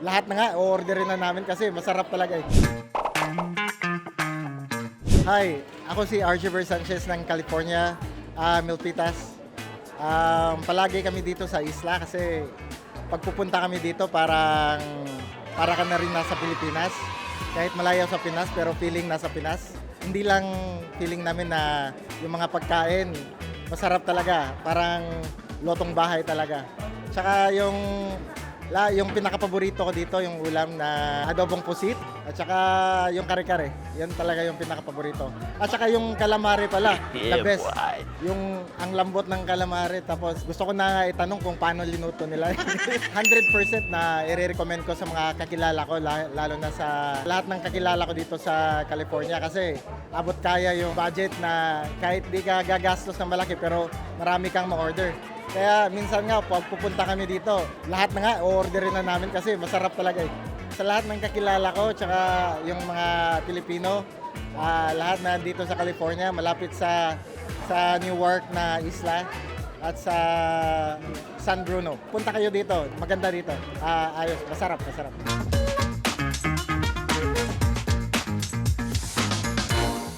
lahat na nga, orderin na namin kasi masarap talaga eh. Hi, ako si Archibald Sanchez ng California, ah Milpitas. Um, palagi kami dito sa isla kasi pagpupunta kami dito parang para ka na rin nasa Pilipinas. Kahit malayo sa Pinas pero feeling nasa Pinas. Hindi lang feeling namin na yung mga pagkain masarap talaga. Parang lotong bahay talaga. Tsaka yung la, yung pinakapaborito ko dito yung ulam na adobong pusit at saka yung kare-kare. Yan talaga yung pinakapaborito. At saka yung calamari pala, the best. Yung ang lambot ng calamari tapos gusto ko na itanong kung paano linuto nila. 100% na i-recommend ko sa mga kakilala ko la- lalo na sa lahat ng kakilala ko dito sa California kasi abot kaya yung budget na kahit di ka gagastos ng malaki pero marami kang ma-order. Kaya minsan nga pag pupunta kami dito, lahat na nga orderin na namin kasi masarap talaga eh. Sa lahat ng kakilala ko tsaka yung mga Pilipino, ah, lahat na dito sa California, malapit sa sa Newark na isla at sa San Bruno. Punta kayo dito, maganda dito. Ah, ayos, masarap, masarap.